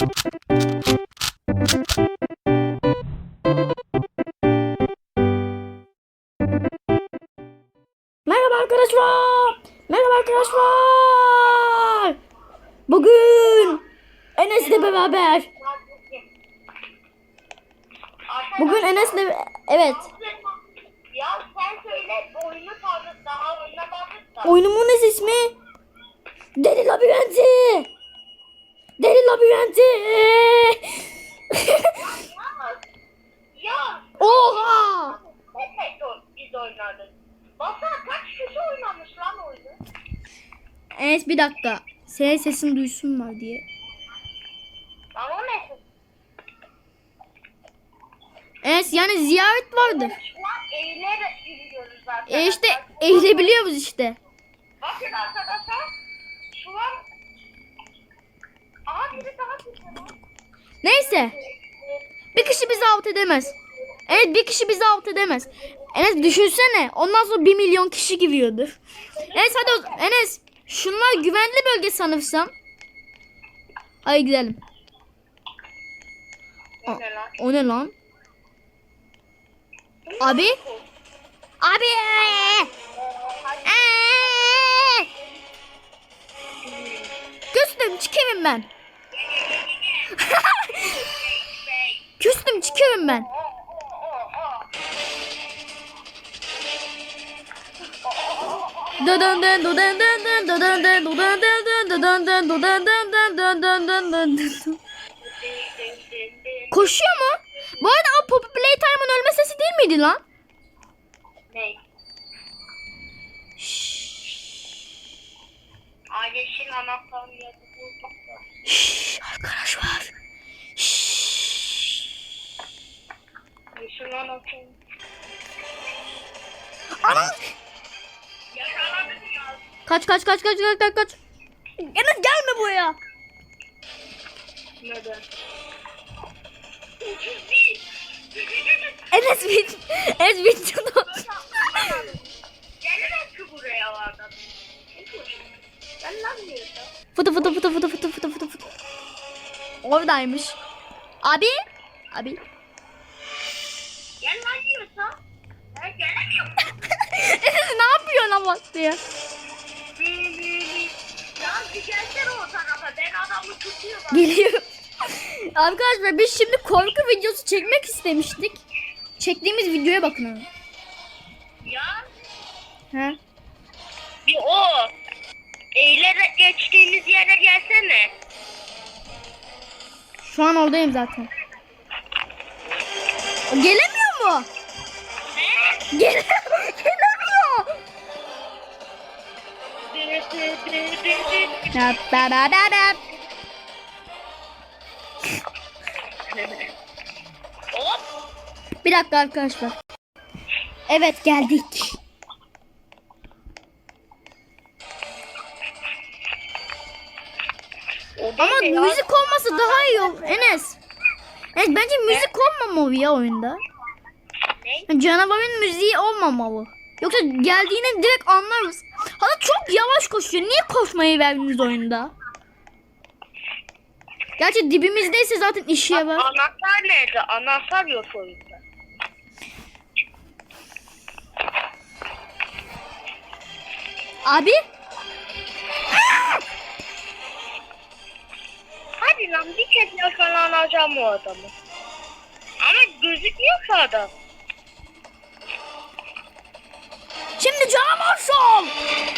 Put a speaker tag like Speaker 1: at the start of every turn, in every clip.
Speaker 1: Merhaba arkadaşlar. Merhaba arkadaşlar. Bugün Enes'le beraber. Bugün Enes'le evet.
Speaker 2: Ya sen söyle oyunu tanıt daha oynamadık da.
Speaker 1: Oyunumun ismi Deli Labirenti. Deli Labirenti.
Speaker 2: Ya
Speaker 1: Oha.
Speaker 2: o- biz oynadık. Baksana kaç kişi oynamış lan oyunu.
Speaker 1: Enes bir dakika. Senin sesin duysunlar diye.
Speaker 2: O ne?
Speaker 1: Enes yani ziyaret
Speaker 2: zaten.
Speaker 1: E işte eğilebiliyoruz işte.
Speaker 2: Bakın arkadaşlar. Şu an Aa biri daha güzel.
Speaker 1: Neyse. Bir kişi bizi alt edemez. Evet bir kişi bizi alt edemez. Enes düşünsene. Ondan sonra bir milyon kişi giriyordur. Enes hadi o- Enes. Şunlar güvenli bölge sanırsam. Hadi gidelim.
Speaker 2: O?
Speaker 1: O ne lan? Abi. Abi. Ee! Küstüm çıkayım ben. Küstüm çıkıyorum ben. Koşuyor mu? Bu arada o Poppy Playtime'ın ölme sesi değil miydi lan?
Speaker 2: Ne? Şşş. Ailesinin anahtarını
Speaker 1: Şşş arkadaşlar. Şşş. Ana. Kaç kaç kaç kaç kaç kaç kaç. Enes gelme buraya.
Speaker 2: Neden?
Speaker 1: Enes bit. Enes bitti.
Speaker 2: Gelemez ki buraya adam. Ben lan diyorsun.
Speaker 1: Fıtı fıtı fıtı fıtı fıtı fıtı fıtı fıtı. Oradaymış. Abi. Abi.
Speaker 2: Gel lan diyorsa. Ben gelemiyorum.
Speaker 1: Ne yapıyorsun ama diye.
Speaker 2: Ya bir gelsene o tarafa. Ben adamı tutuyorum.
Speaker 1: Geliyorum. Arkadaşlar biz şimdi korku videosu çekmek istemiştik. Çektiğimiz videoya bakın.
Speaker 2: Ya
Speaker 1: He?
Speaker 2: bir o. Eğilerek geçtiğimiz yere gelsene.
Speaker 1: Şu an oradayım zaten. Gelemiyor mu?
Speaker 2: Ne?
Speaker 1: Gele gelemiyor. Da, da, da, da. Bir dakika arkadaşlar. Evet geldik. Ama müzik olması daha iyi olur Enes. Enes bence müzik olmamalı ya oyunda. Canavarın müziği olmamalı. Yoksa geldiğini direkt anlarız. Hatta çok yavaş koşuyor. Niye koşmayı verdiniz oyunda? Gerçi dibimizdeyse zaten işe yarar.
Speaker 2: Anahtar nerede? Anahtar yok oyunda.
Speaker 1: Abi
Speaker 2: Hadi lan bir kez yakalanacağım o adamı. Ama gözükmüyor ki adam.
Speaker 1: şimdi canavar şov.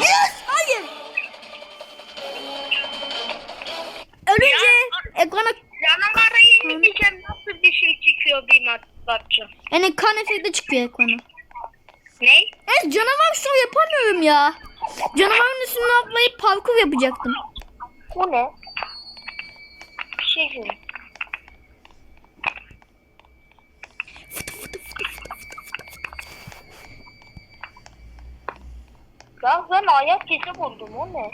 Speaker 1: Yes! Hayır. Ölünce ekrana
Speaker 2: Canavara yenileceğim nasıl bir şey çıkıyor bir mat bakacağım.
Speaker 1: yani kan efekti çıkıyor ekrana.
Speaker 2: Ne?
Speaker 1: Evet canavar şov yapamıyorum ya. Canavarın üstüne atlayıp parkur yapacaktım.
Speaker 2: O ne? Söyle. Lan ben ayak izi buldum o ne?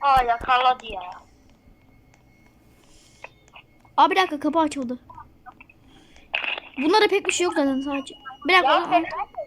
Speaker 2: Aa yakaladı ya.
Speaker 1: Abi bir dakika kapı açıldı. Bunlarda pek bir şey yok zaten sadece. Bir dakika.
Speaker 2: Ya?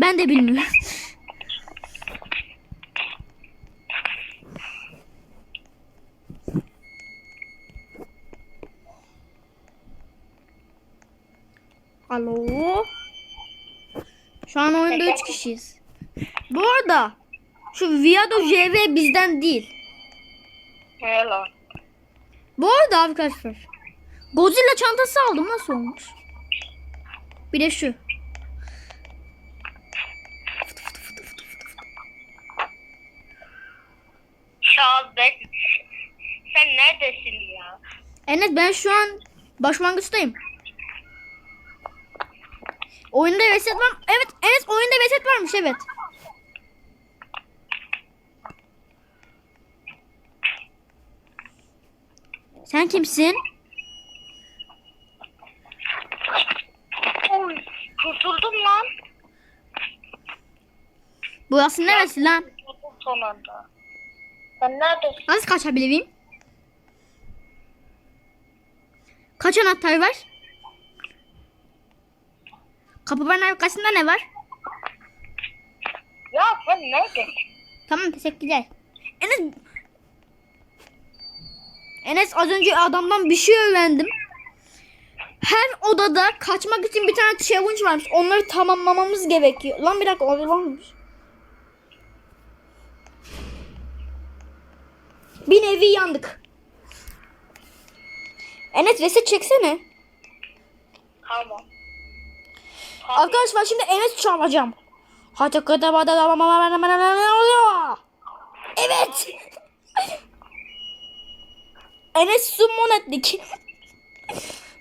Speaker 1: Ben de bilmiyorum. Alo. Şu an oyunda 3 kişiyiz. Bu arada şu Viado JV bizden değil.
Speaker 2: He lan.
Speaker 1: Bu arada arkadaşlar Godzilla çantası aldım nasıl olmuş? Bir de şu.
Speaker 2: Şahal ben. Sen neredesin ya?
Speaker 1: Enes ben şu an başlangıçtayım. Oyunda reset var. Evet Enes oyunda reset varmış evet. Sen kimsin?
Speaker 2: Oy, kurtuldum lan.
Speaker 1: Burası neresi lan?
Speaker 2: Kurtuldum son anda. Sen neredesin?
Speaker 1: Nasıl kaçabilirim? Kaç anahtar var? Kapıların arkasında ne var?
Speaker 2: Ya sen neredesin?
Speaker 1: Tamam teşekkürler. Enes Enes az önce adamdan bir şey öğrendim. Her odada kaçmak için bir tane challenge varmış. Onları tamamlamamız gerekiyor. Lan bir dakika o varmış. Bir nevi yandık. Enes reset çeksene.
Speaker 2: Tamam.
Speaker 1: Arkadaşlar şimdi Enes çalacağım. Hadi kadar Evet. Enes summon ettik.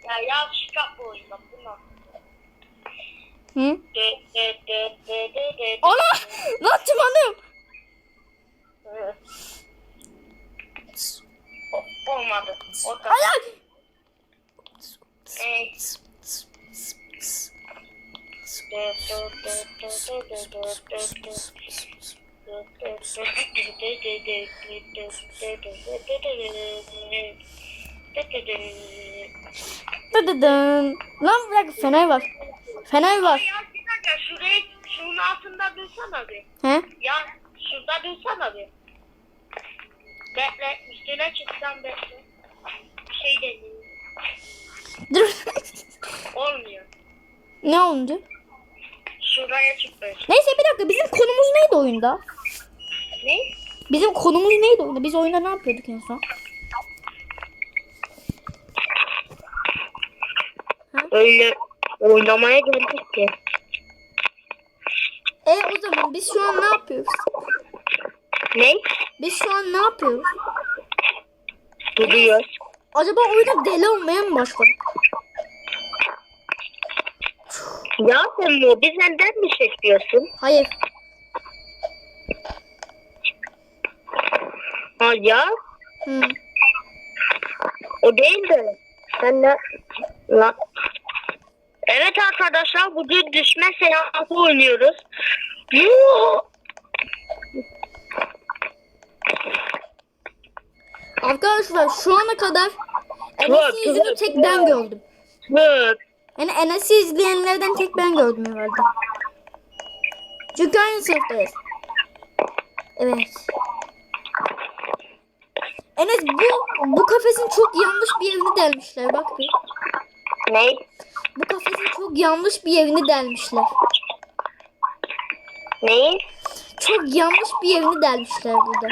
Speaker 2: Ya yanlışlıkla bu oyunda bu nasıl?
Speaker 1: Hı? Ana! Lan tırmanıyorum.
Speaker 2: Ortada.
Speaker 1: Ay ay.
Speaker 2: Evet.
Speaker 1: Dıdıdın. Lan bir dakika fener var. Fener var.
Speaker 2: Ya bir dakika şuraya şunun altında dursana bir.
Speaker 1: He?
Speaker 2: Ya şurada dursana bir. Bekle üstüne çıksam bekle. Şey deneyim.
Speaker 1: Dur.
Speaker 2: Olmuyor.
Speaker 1: ne oldu?
Speaker 2: Şuraya çık böyle.
Speaker 1: Neyse bir dakika bizim konumuz neydi oyunda?
Speaker 2: Ne?
Speaker 1: Bizim konumuz neydi oyunda? Biz oyunda ne yapıyorduk en son?
Speaker 2: Öyle oynamaya geldik ki.
Speaker 1: E o zaman biz şu an ne yapıyoruz?
Speaker 2: Ne?
Speaker 1: Biz şu an ne yapıyoruz?
Speaker 2: Duruyoruz.
Speaker 1: Acaba oyunda deli olmaya mı başladık?
Speaker 2: Ya sen bu bizden mi seçiyorsun?
Speaker 1: Hayır.
Speaker 2: Ha ya
Speaker 1: Hı.
Speaker 2: o değil de sen de la. Evet arkadaşlar bugün düşme seansı oynuyoruz. Yoo!
Speaker 1: Arkadaşlar şu ana kadar Yüzünü
Speaker 2: twerk,
Speaker 1: tek ben gördüm. Yani Enes'i izleyenlerden tek ben gördüm herhalde. Çünkü aynı sınıftayız. Evet. Enes bu bu kafesin çok yanlış bir yerini delmişler bak bir.
Speaker 2: Ne?
Speaker 1: Bu kafesin çok yanlış bir yerini delmişler.
Speaker 2: Neyi?
Speaker 1: Çok yanlış bir yerini delmişler burada.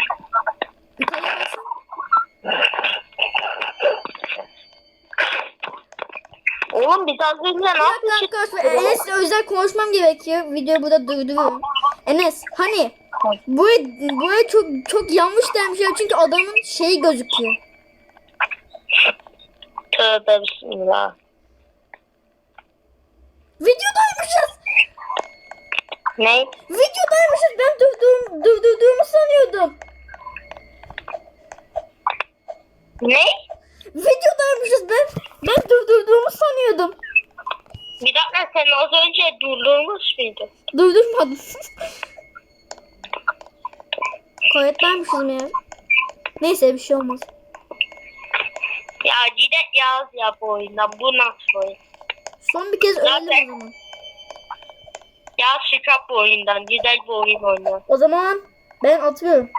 Speaker 2: Biz az önce ne
Speaker 1: Bir dakika
Speaker 2: yapmıştık?
Speaker 1: arkadaşlar Enes'le özel konuşmam gerekiyor. Videoyu burada durduruyorum. Enes hani buraya, buraya çok çok yanlış demişler çünkü adamın şeyi gözüküyor.
Speaker 2: Tövbe bismillah.
Speaker 1: Videodaymışız.
Speaker 2: Ne?
Speaker 1: Videodaymışız. Ben durduğum, durdurduğumu sanıyordum.
Speaker 2: Ne?
Speaker 1: Videodaymışız. Ben ben durdurduğumu sanıyordum.
Speaker 2: Bir dakika sen az önce durdurmuş muydun?
Speaker 1: Durdurmadım. Kayıttaymışız mı ya? Neyse bir şey olmaz.
Speaker 2: Ya gidek yaz ya bu oyunda. Bu nasıl oyun?
Speaker 1: Son bir kez
Speaker 2: Zaten-
Speaker 1: o zaman.
Speaker 2: Ya çıkart bu oyundan. Güzel bir oyun oyna.
Speaker 1: O zaman ben atıyorum.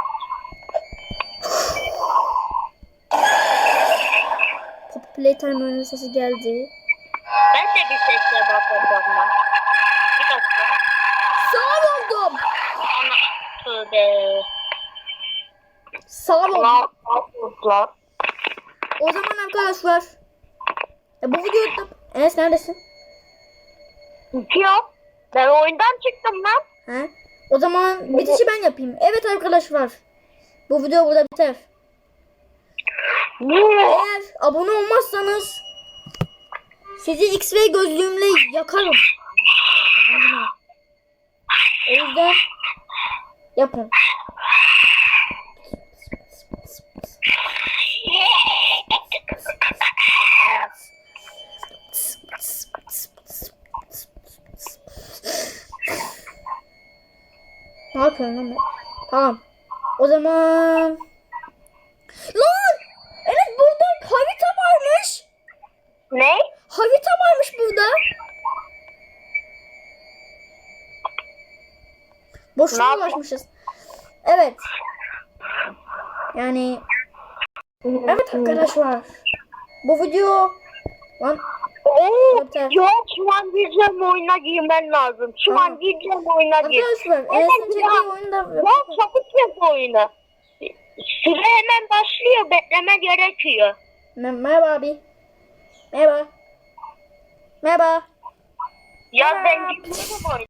Speaker 1: Playtime oyunun sesi geldi.
Speaker 2: Ben de bir sesle lan. Bir dakika.
Speaker 1: Sağ oldum.
Speaker 2: Ana. Tövbe.
Speaker 1: Sağ oldum. O zaman arkadaşlar. Ya bu videoda Enes neredesin?
Speaker 2: Yok. Ben oyundan çıktım lan.
Speaker 1: He? O zaman bitişi ben yapayım. Evet arkadaşlar. Bu video burada biter. Eğer abone olmazsanız sizi X-ray gözlüğümle yakarım. O yüzden yapın. Ne yapıyorum lan ben? Tamam. O zaman...
Speaker 2: Yapayım?
Speaker 1: ulaşmışız. Evet. Yani evet arkadaşlar. Bu video lan
Speaker 2: Oo,
Speaker 1: Yeter.
Speaker 2: yok şu an gireceğim oyuna girmen lazım. Şu
Speaker 1: Tamam.
Speaker 2: an gireceğim oyuna gir.
Speaker 1: arkadaşlar
Speaker 2: Evet
Speaker 1: Enes'in çektiği oyunda
Speaker 2: Ya çabuk yap oyunu. Süre hemen başlıyor. Bekleme gerekiyor.
Speaker 1: Me- Merhaba abi. Merhaba. Merhaba.
Speaker 2: Ya ben
Speaker 1: Merhaba.
Speaker 2: girmedim oyuna.